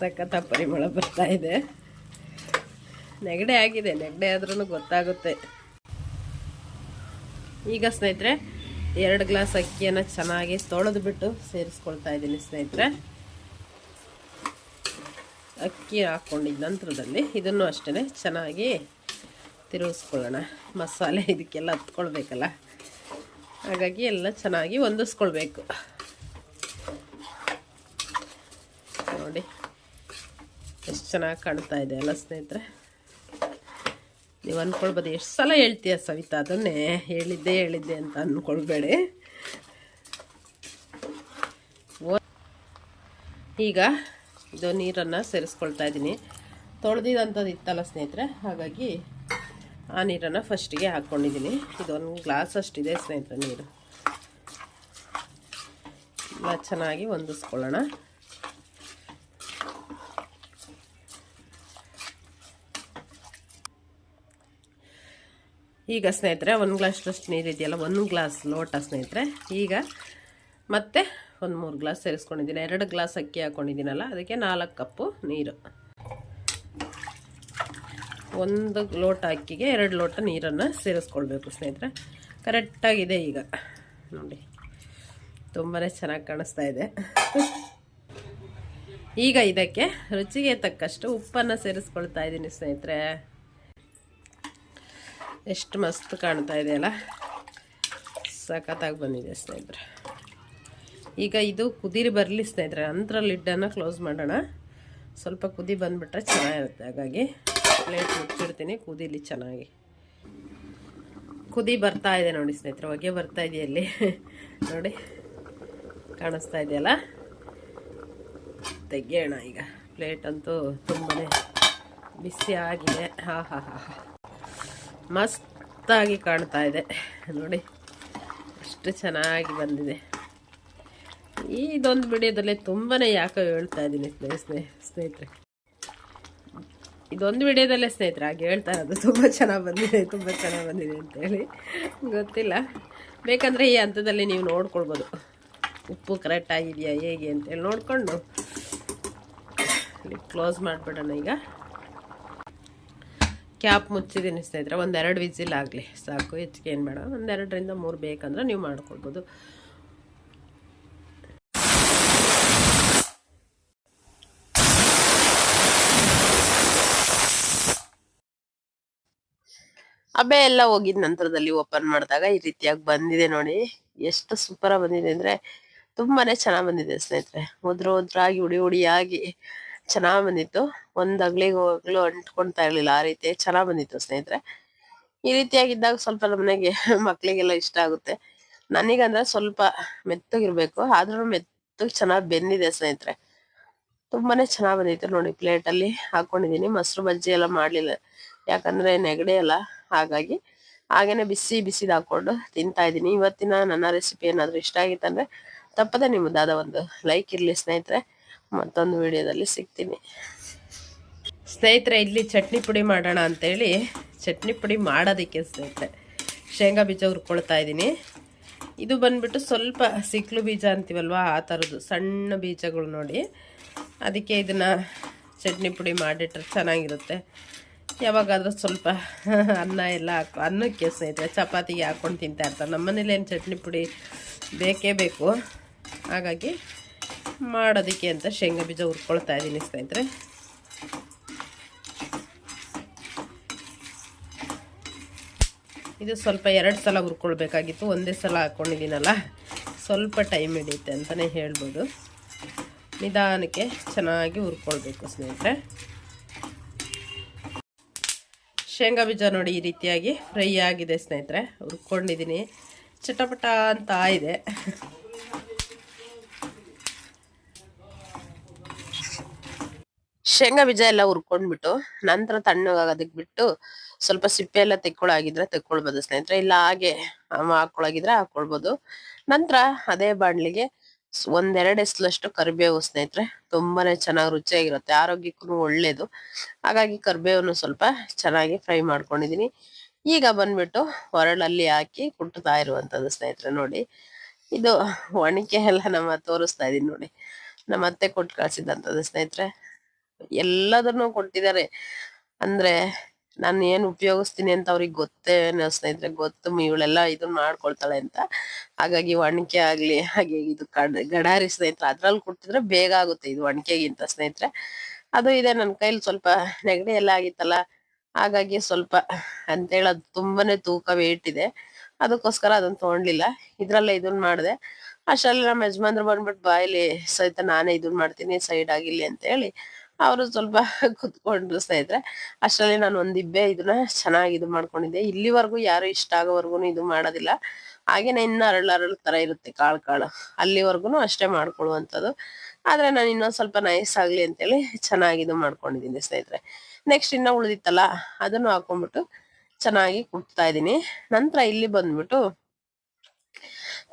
ಸಖತ್ತ ಪರಿಮಳ ಬರ್ತಾ ಇದೆ. ನೆಗಡೆ ಆಗಿದೆ, ನೆಗಡೆ ಆದ್ರೂ ಗೊತ್ತಾಗುತ್ತೆ. ಈಗ ಸ್ನೇಹಿತರೆ, ಎರಡು ಗ್ಲಾಸ್ ಅಕ್ಕಿಯನ್ನು ಚೆನ್ನಾಗಿ ತೊಳೆದು ಬಿಟ್ಟು ಸೇರಿಸ್ಕೊಳ್ತಾ ಇದ್ದೀನಿ ಸ್ನೇಹಿತರೆ. ಅಕ್ಕಿ ಹಾಕ್ಕೊಂಡಿದ್ದ ನಂತರದಲ್ಲಿ ಇದನ್ನು ಅಷ್ಟೇ ಚೆನ್ನಾಗಿ ತಿರುಗಿಸ್ಕೊಳ್ಳೋಣ. ಮಸಾಲೆ ಇದಕ್ಕೆಲ್ಲ ಹತ್ಕೊಳ್ಬೇಕಲ್ಲ. ಹಾಗಾಗಿ ಎಲ್ಲ ಚೆನ್ನಾಗಿ ಹೊಂದಿಸ್ಕೊಳ್ಬೇಕು ನೋಡಿ. ಎಷ್ಟು ಚೆನ್ನಾಗಿ ಕಾಣ್ತಾ ಇದೆ ಅಲ್ಲ ಸ್ನೇಹಿತರೆ? ನೀವು ಅಂದ್ಕೊಳ್ಬೋದು ಎಷ್ಟು ಸಲ ಹೇಳ್ತೀಯ ಸವಿತಾ? ಅದನ್ನೇ ಹೇಳಿದ್ದೆ ಹೇಳಿದ್ದೆ ಅಂತ ಅಂದ್ಕೊಳ್ಬೇಡಿ ಈಗ ಇದು ನೀರನ್ನು ಸೇರಿಸ್ಕೊಳ್ತಾ ಇದ್ದೀನಿ. ತೊಳೆದಿದಂಥದ್ದು ಇತ್ತಲ್ಲ ಸ್ನೇಹಿತರೆ, ಹಾಗಾಗಿ ಆ ನೀರನ್ನು ಫಸ್ಟಿಗೆ ಹಾಕ್ಕೊಂಡಿದ್ದೀನಿ ಇದೊಂದು ಗ್ಲಾಸ್ ಅಷ್ಟಿದೆ ಸ್ನೇಹಿತರೆ, ನೀರು. ಎಲ್ಲ ಚೆನ್ನಾಗಿ ಹೊಂದಿಸ್ಕೊಳ್ಳೋಣ. ಈಗ ಸ್ನೇಹಿತರೆ, ಒಂದು ಗ್ಲಾಸ್ಟಷ್ಟು ನೀರು ಇದೆಯಲ್ಲ ಒಂದು ಗ್ಲಾಸ್ ಲೋಟ ಸ್ನೇಹಿತರೆ. ಈಗ ಮತ್ತೆ ಒಂದು ಮೂರು ಗ್ಲಾಸ್ ಸೇರಿಸ್ಕೊಂಡಿದ್ದೀನಿ. ಎರಡು ಗ್ಲಾಸ್ ಅಕ್ಕಿ ಹಾಕ್ಕೊಂಡಿದ್ದೀನಲ್ಲ ಅದಕ್ಕೆ ನಾಲ್ಕು ಕಪ್ಪು ನೀರು. ಒಂದು ಲೋಟ ಅಕ್ಕಿಗೆ ಎರಡು ಲೋಟ ನೀರನ್ನು ಸೇರಿಸ್ಕೊಳ್ಬೇಕು ಸ್ನೇಹಿತರೆ. ಕರೆಕ್ಟಾಗಿದೆ ಈಗ. ನೋಡಿ ತುಂಬಾ ಚೆನ್ನಾಗಿ ಕಾಣಿಸ್ತಾ ಇದೆ. ಈಗ ಇದಕ್ಕೆ ರುಚಿಗೆ ತಕ್ಕಷ್ಟು ಉಪ್ಪನ್ನು ಸೇರಿಸ್ಕೊಳ್ತಾ ಇದ್ದೀನಿ ಸ್ನೇಹಿತರೆ. ಎಷ್ಟು ಮಸ್ತ್ ಕಾಣ್ತಾ ಇದೆಯಲ್ಲ? ಸಖತ್ತಾಗಿ ಬಂದಿದೆ ಸ್ನೇಹಿತರೆ. ಈಗ ಇದು ಕುದಿರಿ ಬರಲಿ ಸ್ನೇಹಿತರೆ ನಂತರ ಲಿಡ್ಡನ್ನು ಕ್ಲೋಸ್ ಮಾಡೋಣ. ಸ್ವಲ್ಪ ಕುದಿ ಬಂದುಬಿಟ್ರೆ ಚೆನ್ನಾಗಿರುತ್ತೆ, ಹಾಗಾಗಿ ಪ್ಲೇಟ್ ಮುಚ್ಚಿಡ್ತೀನಿ, ಕುದೀಲಿ ಚೆನ್ನಾಗಿ. ಕುದಿ ಬರ್ತಾ ಇದೆ ನೋಡಿ ಸ್ನೇಹಿತರೆ, ಹೊಗೆ ಬರ್ತಾ ಇದೆಯಲ್ಲಿ ನೋಡಿ, ಕಾಣಿಸ್ತಾ ಇದೆಯಲ್ಲ? ತೆಗಿಯೋಣ ಈಗ. ಪ್ಲೇಟ್ ಅಂತೂ ತುಂಬಾ ಬಿಸಿ ಆಗಿದೆ. ಹಾ ಹಾ ಹಾ. ಮಸ್ತಾಗಿ ಕಾಣ್ತಾ ಇದೆ. ನೋಡಿ, ಅಷ್ಟು ಚೆನ್ನಾಗಿ ಬಂದಿದೆ. ಇದೊಂದು ವಿಡಿಯೋದಲ್ಲಿ ತುಂಬಾ ಯಾಕೋ ಹೇಳ್ತಾ ಇದ್ದೀನಿ ಸ್ನೇಹ ಸ್ನೇಹ, ಸ್ನೇಹಿತರೆ. ಇದೊಂದು ವಿಡಿಯೋದಲ್ಲೇ ಸ್ನೇಹಿತರೆ, ಹಾಗೆ ಹೇಳ್ತಾ ಇರೋದು. ತುಂಬ ಚೆನ್ನಾಗಿ ಬಂದಿದೆ, ತುಂಬ ಚೆನ್ನಾಗಿ ಬಂದಿದೆ ಅಂತೇಳಿ ಗೊತ್ತಿಲ್ಲ. ಬೇಕಂದರೆ ಈ ಹಂತದಲ್ಲಿ ನೀವು ನೋಡ್ಕೊಳ್ಬೋದು. ಉಪ್ಪು ಕರೆಕ್ಟಾಗಿದೆಯಾ ಹೇಗೆ ಅಂತೇಳಿ ನೋಡಿಕೊಂಡು. ಕ್ಲೋಸ್ ಮಾಡಿಬಿಡೋಣ ಈಗ. ಕ್ಯಾಪ್ ಮುಚ್ಚಿದ್ದೀನಿ ಸ್ನೇಹಿತರೆ, ಒಂದೆರಡು ವಿಸಿಲ್ ಆಗಲಿ, ಸಾಕು, ಹೆಚ್ಚಿಗೆ ಏನು ಬೇಡ. ಒಂದೆರಡರಿಂದ ಮೂರು ಬೇಕಂದ್ರೆ ನೀವು ಮಾಡ್ಕೊಳ್ಬೋದು. ಹಬ್ಬೆ ಎಲ್ಲ ಹೋಗಿದ ನಂತರದಲ್ಲಿ ಓಪನ್ ಮಾಡಿದಾಗ ಈ ರೀತಿಯಾಗಿ ಬಂದಿದೆ ನೋಡಿ. ಎಷ್ಟು ಸೂಪರಾಗಿ ಬಂದಿದೆ ಅಂದ್ರೆ ತುಂಬಾನೇ ಚೆನ್ನಾಗಿ ಬಂದಿದೆ ಸ್ನೇಹಿತರೆ. ಉದ್ರ ಉದ್ರಾಗಿ ಉಡಿ ಉಡಿಯಾಗಿ ಚೆನ್ನಾಗ್ ಬಂದಿತ್ತು. ಒಂದ್ ಅಗ್ಲಿಗೆ ಹೋಗ್ಲು ಅಂಟ್ಕೊಂತಾ ಇರ್ಲಿಲ್ಲ ಆ ರೀತಿ, ಚೆನ್ನಾಗ್ ಬಂದಿತ್ತು ಸ್ನೇಹಿತರೆ. ಈ ರೀತಿಯಾಗಿದ್ದಾಗ ಸ್ವಲ್ಪ ನಮ್ಮನೆಗೆ [laughs] ಮಕ್ಳಿಗೆಲ್ಲ ಇಷ್ಟ ಆಗುತ್ತೆ. ನನಗಂದ್ರೆ ಸ್ವಲ್ಪ ಮೆತ್ತಗಿರ್ಬೇಕು, ಆದ್ರೂ ಮೆತ್ತಗ್ ಚೆನ್ನಾಗ್ ಬೆಂದಿದೆ ಸ್ನೇಹಿತರೆ. ತುಂಬಾನೇ ಚೆನ್ನಾಗ್ ಬಂದಿತ್ತು ನೋಡಿ ಪ್ಲೇಟ್ ಅಲ್ಲಿ ಹಾಕೊಂಡಿದೀನಿ ಮೊಸರು ಬಜ್ಜಿ ಎಲ್ಲ ಮಾಡ್ಲಿಲ್ಲ, ಯಾಕಂದ್ರೆ ನೆಗಡಿ ಅಲ್ಲ, ಹಾಗಾಗಿ. ಹಾಗೇನೆ ಬಿಸಿ ಬಿಸಿದ್ ಹಾಕೊಂಡು ತಿಂತಾ ಇದ್ದೀನಿ. ಇವತ್ತಿನ ನನ್ನ ರೆಸಿಪಿ ಏನಾದ್ರು ಇಷ್ಟ ಆಗಿತ್ತಂದ್ರೆ ತಪ್ಪದೆ ನಿಮ್ಮದಾದ ಒಂದು ಲೈಕ್ ಇರ್ಲಿ ಸ್ನೇಹಿತರೆ. ಮತ್ತೊಂದು ವಿಡಿಯೋದಲ್ಲಿ ಸಿಗ್ತೀನಿ. ಸ್ನೇಹಿತರೆ, ಇಲ್ಲಿ ಚಟ್ನಿ ಪುಡಿ ಮಾಡೋಣ ಅಂತೇಳಿ ಚಟ್ನಿ ಪುಡಿ ಮಾಡೋದಕ್ಕೆ ಸ್ನೇಹಿತರೆ, ಶೇಂಗಾ ಬೀಜ ಹುರ್ಕೊಳ್ತಾ ಇದ್ದೀನಿ. ಇದು ಬಂದ್ಬಿಟ್ಟು ಸ್ವಲ್ಪ ಸಿಕ್ಲು ಬೀಜ ಅಂತೀವಲ್ವ, ಆ ಥರದ್ದು ಸಣ್ಣ ಬೀಜಗಳು ನೋಡಿ. ಅದಕ್ಕೆ ಇದನ್ನು ಚಟ್ನಿ ಪುಡಿ ಮಾಡಿಟ್ರೆ ಚೆನ್ನಾಗಿರುತ್ತೆ. ಯಾವಾಗಾದರೂ ಸ್ವಲ್ಪ ಅನ್ನ ಎಲ್ಲ ಹಾಕ, ಅನ್ನಕ್ಕೆ ಸ್ನೇಹಿತರೆ, ಚಪಾತಿಗೆ ಹಾಕ್ಕೊಂಡು ತಿಂತಾ ಇರ್ತಾರೆ. ನಮ್ಮ ಮನೇಲಿ ಏನು ಚಟ್ನಿ ಪುಡಿ ಬೇಕೇ ಬೇಕು. ಹಾಗಾಗಿ ಮಾಡೋದಕ್ಕೆ ಅಂತ ಶೇಂಗಾ ಬೀಜ ಹುರ್ಕೊಳ್ತಾ ಇದ್ದೀನಿ ಸ್ನೇಹಿತರೆ. ಇದು ಸ್ವಲ್ಪ ಎರಡು ಸಲ ಹುರ್ಕೊಳ್ಬೇಕಾಗಿತ್ತು, ಒಂದೇ ಸಲ ಹಾಕ್ಕೊಂಡಿದ್ದೀನಲ್ಲ ಸ್ವಲ್ಪ ಟೈಮ್ ಹಿಡಿಯುತ್ತೆ ಅಂತಲೇ ಹೇಳ್ಬೋದು. ನಿಧಾನಕ್ಕೆ ಚೆನ್ನಾಗಿ ಹುರ್ಕೊಳ್ಬೇಕು ಸ್ನೇಹಿತರೆ. ಶೇಂಗಾ ಬೀಜ ನೋಡಿ ಈ ರೀತಿಯಾಗಿ ಫ್ರೈ ಆಗಿದೆ ಸ್ನೇಹಿತರೆ. ಹುರ್ಕೊಂಡಿದ್ದೀನಿ. ಚಟಪಟ ಅಂತ ಇದೆ. ಶೇಂಗಾ ಬೀಜ ಎಲ್ಲ ಹುರ್ಕೊಂಡ್ಬಿಟ್ಟು ನಂತರ ತಣ್ಣಗಾಗೋದಕ್ಕೆ ಬಿಟ್ಟು ಸ್ವಲ್ಪ ಸಿಪ್ಪೆ ಎಲ್ಲ ತೆಕ್ಕೊಳಾಗಿದ್ರೆ ತೆಕ್ಕೊಳ್ಬೋದು ಸ್ನೇಹಿತರೆ. ಇಲ್ಲ ಹಾಗೆ ಹಾಕೊಳಗಿದ್ರೆ ಹಾಕೊಳ್ಬೋದು. ನಂತರ ಅದೇ ಬಾಣ್ಲಿಗೆ ಒಂದೆರಡು ಎಸ್ಲಷ್ಟು ಕರಿಬೇವು ಸ್ನೇಹಿತರೆ. ತುಂಬಾನೇ ಚೆನ್ನಾಗಿ ರುಚಿಯಾಗಿರುತ್ತೆ. ಆರೋಗ್ಯಕ್ಕೂ ಒಳ್ಳೇದು. ಹಾಗಾಗಿ ಕರಿಬೇವನ್ನು ಸ್ವಲ್ಪ ಚೆನ್ನಾಗಿ ಫ್ರೈ ಮಾಡ್ಕೊಂಡಿದೀನಿ. ಈಗ ಬಂದ್ಬಿಟ್ಟು ಹೊರಳಲ್ಲಿ ಹಾಕಿ ಕುಟ್ಟುತ್ತಾ ಇರುವಂಥದ್ದು ಸ್ನೇಹಿತರೆ ನೋಡಿ. ಇದು ಒಣಕೆ ಎಲ್ಲ ನಮ್ಮ ತೋರಿಸ್ತಾ ಇದ್ದೀನಿ ನೋಡಿ. ನಮ್ಮ ಅತ್ತೆ ಕೊಟ್ಟು ಕಳ್ಸಿದಂಥದ್ದು ಸ್ನೇಹಿತರೆ. ಎಲ್ಲದನ್ನು ಕೊಟ್ಟಿದ್ದಾರೆ. ಅಂದ್ರೆ ನಾನು ಏನ್ ಉಪಯೋಗಿಸ್ತೀನಿ ಅಂತ ಅವ್ರಿಗೆ ಗೊತ್ತೇ ಸ್ನೇಹಿತರೆ, ಗೊತ್ತು ಇವಳೆಲ್ಲ ಇದನ್ನ ಮಾಡ್ಕೊಳ್ತಾಳೆ ಅಂತ. ಹಾಗಾಗಿ ಒಣಕೆ ಆಗ್ಲಿ, ಹಾಗೆ ಇದು ಕಡ್, ಗಡಾರಿ ಸ್ನೇಹಿತರೆ, ಅದ್ರಲ್ಲಿ ಕೊಟ್ಟಿದ್ರೆ ಬೇಗ ಆಗುತ್ತೆ ಇದು ಒಣಕೆಗಿಂತ ಸ್ನೇಹಿತರೆ. ಅದು ಇದೆ ನನ್ನ ಕೈಲಿ ಸ್ವಲ್ಪ ನೆಗಡಿ ಎಲ್ಲ ಆಗಿತ್ತಲ್ಲ, ಹಾಗಾಗಿ ಸ್ವಲ್ಪ ಅಂತೇಳಿ ಅದು ತುಂಬಾನೇ ತೂಕ ವೇಟ್ ಇದೆ. ಅದಕ್ಕೋಸ್ಕರ ಅದನ್ನ ತಗೊಂಡ್ಲಿಲ್ಲ. ಇದ್ರಲ್ಲೇ ಇದನ್ನ ಮಾಡಿದೆ. ಅಷ್ಟರಲ್ಲಿ ನಮ್ಮ ಯಜಮಾನ್ರು ಬಂದ್ಬಿಟ್ಟು ಬಾಯಲ್ಲಿ ಸಹಿತ ನಾನೇ ಇದನ್ನ ಮಾಡ್ತೀನಿ, ಸೈಡ್ ಆಗಿಲ್ಲಿ ಅಂತ ಹೇಳಿ ಅವರು ಸ್ವಲ್ಪ [laughs] ಕುತ್ಕೊಂಡ್ರು ಸ್ನೇಹಿತರೆ ಅಷ್ಟರಲ್ಲಿ ನಾನು ಒಂದಿಬ್ಬೆ ಇದನ್ನ ಚೆನ್ನಾಗಿ ಇದು ಮಾಡ್ಕೊಂಡಿದ್ದೆ. ಇಲ್ಲಿವರೆಗೂ ಯಾರು ಇಷ್ಟ ಆಗೋವರೆಗೂ ಇದು ಮಾಡೋದಿಲ್ಲ. ಹಾಗೇನೆ ಇನ್ನು ಅರಳು ಅರಳು ತರ ಇರುತ್ತೆ ಕಾಳು ಕಾಳು. ಅಲ್ಲಿವರೆಗೂ ಅಷ್ಟೇ ಮಾಡ್ಕೊಳ್ಳುವಂಥದ್ದು. ಆದ್ರೆ ನಾನು ಇನ್ನೊಂದು ಸ್ವಲ್ಪ ನೈಸ್ ಆಗ್ಲಿ ಅಂತೇಳಿ ಚೆನ್ನಾಗಿ ಇದು ಮಾಡ್ಕೊಂಡಿದ್ದೀನಿ ಸ್ನೇಹಿತರೆ. ನೆಕ್ಸ್ಟ್ ಇನ್ನ ಉಳಿದಿತ್ತಲ್ಲ, ಅದನ್ನು ಹಾಕೊಂಡ್ಬಿಟ್ಟು ಚೆನ್ನಾಗಿ ಕುಟ್ತಾ ಇದೀನಿ ನಂತರ ಇಲ್ಲಿ ಬಂದ್ಬಿಟ್ಟು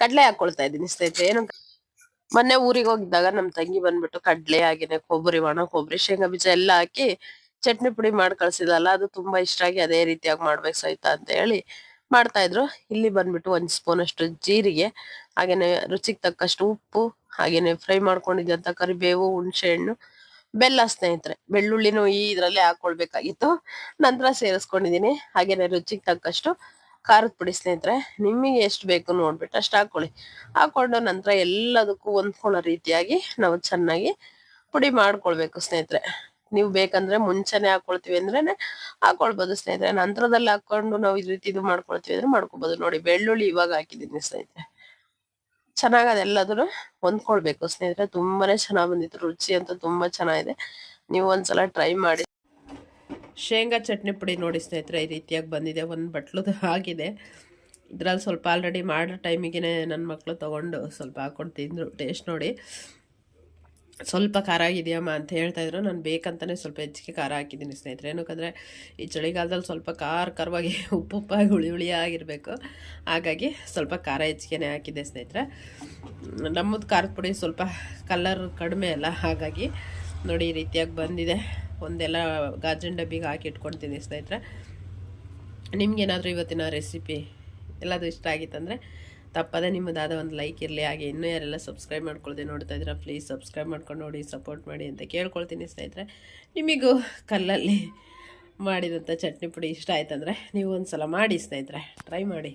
ಕಡಲೆ ಹಾಕೊಳ್ತಾ ಇದ್ದೀನಿ ಸ್ನೇಹಿತರೆ. ಏನು ಮೊನ್ನೆ ಊರಿಗೆ ಹೋಗಿದ್ದಾಗ ನಮ್ ತಂಗಿ ಬಂದ್ಬಿಟ್ಟು ಕಡ್ಲೆ, ಹಾಗೇನೆ ಕೊಬ್ಬರಿ, ಒಣ ಕೊಬ್ಬರಿ, ಶೇಂಗಾ ಬೀಜ ಎಲ್ಲ ಹಾಕಿ ಚಟ್ನಿ ಪುಡಿ ಮಾಡಿ ಕಳ್ಸಿದಲ್ಲ ಅದು ತುಂಬಾ ಇಷ್ಟ ಆಗಿ ಅದೇ ರೀತಿಯಾಗಿ ಮಾಡ್ಬೇಕು ಸಹಿತ ಅಂತ ಹೇಳಿ ಮಾಡ್ತಾ ಇದ್ರು. ಇಲ್ಲಿ ಬಂದ್ಬಿಟ್ಟು ಒಂದ್ ಸ್ಪೂನ್ ಅಷ್ಟು ಜೀರಿಗೆ, ಹಾಗೇನೆ ರುಚಿಗೆ ತಕ್ಕಷ್ಟು ಉಪ್ಪು, ಹಾಗೇನೆ ಫ್ರೈ ಮಾಡ್ಕೊಂಡಿದ್ದಂತ ಕರಿಬೇವು, ಹುಣಸೆ ಹಣ್ಣು, ಬೆಲ್ಲ ಸ್ನೇಹಿತರೆ. ಬೆಳ್ಳುಳ್ಳಿನೂ ಈ ಇದ್ರಲ್ಲೇ ಹಾಕೊಳ್ಬೇಕಾಗಿತ್ತು. ನಂತರ ಸೇರಿಸ್ಕೊಂಡಿದೀನಿ. ಹಾಗೇನೆ ರುಚಿಗೆ ತಕ್ಕಷ್ಟು ಖಾರದ ಪುಡಿ ಸ್ನೇಹಿತರೆ, ನಿಮಗೆ ಎಷ್ಟು ಬೇಕು ನೋಡ್ಬಿಟ್ಟು ಅಷ್ಟು ಹಾಕೊಳ್ಳಿ. ಹಾಕೊಂಡು ನಂತರ ಎಲ್ಲದಕ್ಕೂ ಹೊಂದ್ಕೊಳ್ಳೋ ರೀತಿಯಾಗಿ ನಾವು ಚೆನ್ನಾಗಿ ಪುಡಿ ಮಾಡ್ಕೊಳ್ಬೇಕು ಸ್ನೇಹಿತರೆ. ನೀವು ಬೇಕಂದ್ರೆ ಮುಂಚೆನೆ ಹಾಕೊಳ್ತೀವಿ ಅಂದ್ರೇನೆ ಹಾಕೊಳ್ಬೋದು ಸ್ನೇಹಿತರೆ. ನಂತರದಲ್ಲಿ ಹಾಕೊಂಡು ನಾವು ಈ ರೀತಿ ಇದು ಮಾಡ್ಕೊಳ್ತೀವಿ ಅಂದ್ರೆ ಮಾಡ್ಕೊಬೋದು ನೋಡಿ, ಬೆಳ್ಳುಳ್ಳಿ ಇವಾಗ ಹಾಕಿದ್ದೀನಿ ಸ್ನೇಹಿತರೆ. ಚೆನ್ನಾಗಿ ಅದೆಲ್ಲದನ್ನು ಹೊಂದ್ಕೊಳ್ಬೇಕು ಸ್ನೇಹಿತರೆ. ತುಂಬಾನೇ ಚೆನ್ನಾಗಿ ಬಂದಿತ್ತು. ರುಚಿ ಅಂತೂ ತುಂಬಾ ಚೆನ್ನಾಗಿದೆ. ನೀವು ಒಂದ್ಸಲ ಟ್ರೈ ಮಾಡಿ ಶೇಂಗಾ ಚಟ್ನಿ ಪುಡಿ ನೋಡಿ ಸ್ನೇಹಿತರೆ, ಈ ರೀತಿಯಾಗಿ ಬಂದಿದೆ. ಒಂದು ಬಟ್ಲುದು ಆಗಿದೆ. ಇದ್ರಲ್ಲಿ ಸ್ವಲ್ಪ ಆಲ್ರೆಡಿ ಮಾಡೋ ಟೈಮಿಗೆ ನನ್ನ ಮಕ್ಕಳು ತೊಗೊಂಡು ಸ್ವಲ್ಪ ಹಾಕೊಂಡು ತಿಂದರು. ಟೇಸ್ಟ್ ನೋಡಿ. ಸ್ವಲ್ಪ ಖಾರ ಆಗಿದೆಯಮ್ಮ ಅಂತ ಹೇಳ್ತಾ ಇದ್ರು. ನಾನು ಬೇಕಂತಲೇ ಸ್ವಲ್ಪ ಹೆಚ್ಚಿಗೆ ಖಾರ ಹಾಕಿದ್ದೀನಿ ಸ್ನೇಹಿತರೆ. ಏನಕ್ಕಂದರೆ, ಈ ಚಳಿಗಾಲದಲ್ಲಿ ಸ್ವಲ್ಪ ಖಾರ ಖಾರವಾಗಿ ಉಪ್ಪುಪ್ಪಾಗಿ ಹುಳಿ ಹುಳಿ ಆಗಿರಬೇಕು. ಹಾಗಾಗಿ ಸ್ವಲ್ಪ ಖಾರ ಹೆಚ್ಚಿಗೆನೇ ಹಾಕಿದ್ದೆ ಸ್ನೇಹಿತರೆ. ನಮ್ಮದು ಖಾರದ ಪುಡಿ ಸ್ವಲ್ಪ ಕಲರ್ ಕಡಿಮೆ ಅಲ್ಲ. ಹಾಗಾಗಿ ನೋಡಿ, ಈ ರೀತಿಯಾಗಿ ಬಂದಿದೆ. ಒಂದೆಲ್ಲ ಗಾಜಿನ ಡಬ್ಬಿಗೆ ಹಾಕಿ ಇಟ್ಕೊಳ್ತೀನಿ ಸ್ನೇಹಿತರೆ. ನಿಮಗೇನಾದರೂ ಇವತ್ತಿನ ರೆಸಿಪಿ ಎಲ್ಲಾದರೂ ಇಷ್ಟ ಆಗಿತ್ತಂದರೆ ತಪ್ಪದೇ ನಿಮ್ಮದಾದ ಒಂದು ಲೈಕ್ ಇರಲಿ, ಹಾಗೆ ಇನ್ನೂ ಯಾರೆಲ್ಲ ಸಬ್ಸ್ಕ್ರೈಬ್ ಮಾಡ್ಕೊಳ್ದೆ ನೋಡ್ತಾ ಇದ್ದೀರಾ ಪ್ಲೀಸ್ ಸಬ್ಸ್ಕ್ರೈಬ್ ಮಾಡ್ಕೊಂಡು ನೋಡಿ ಸಪೋರ್ಟ್ ಮಾಡಿ ಅಂತ ಕೇಳ್ಕೊಳ್ತೀನಿ ಸ್ನೇಹಿತರೆ. ನಿಮಗೂ ಕಲ್ಲಲ್ಲಿ ಮಾಡಿದಂಥ ಚಟ್ನಿ ಪುಡಿ ಇಷ್ಟ ಆಯ್ತಂದರೆ ನೀವು ಒಂದು ಸಲ ಮಾಡಿ ಸ್ನೇಹಿತರೆ. ಟ್ರೈ ಮಾಡಿ.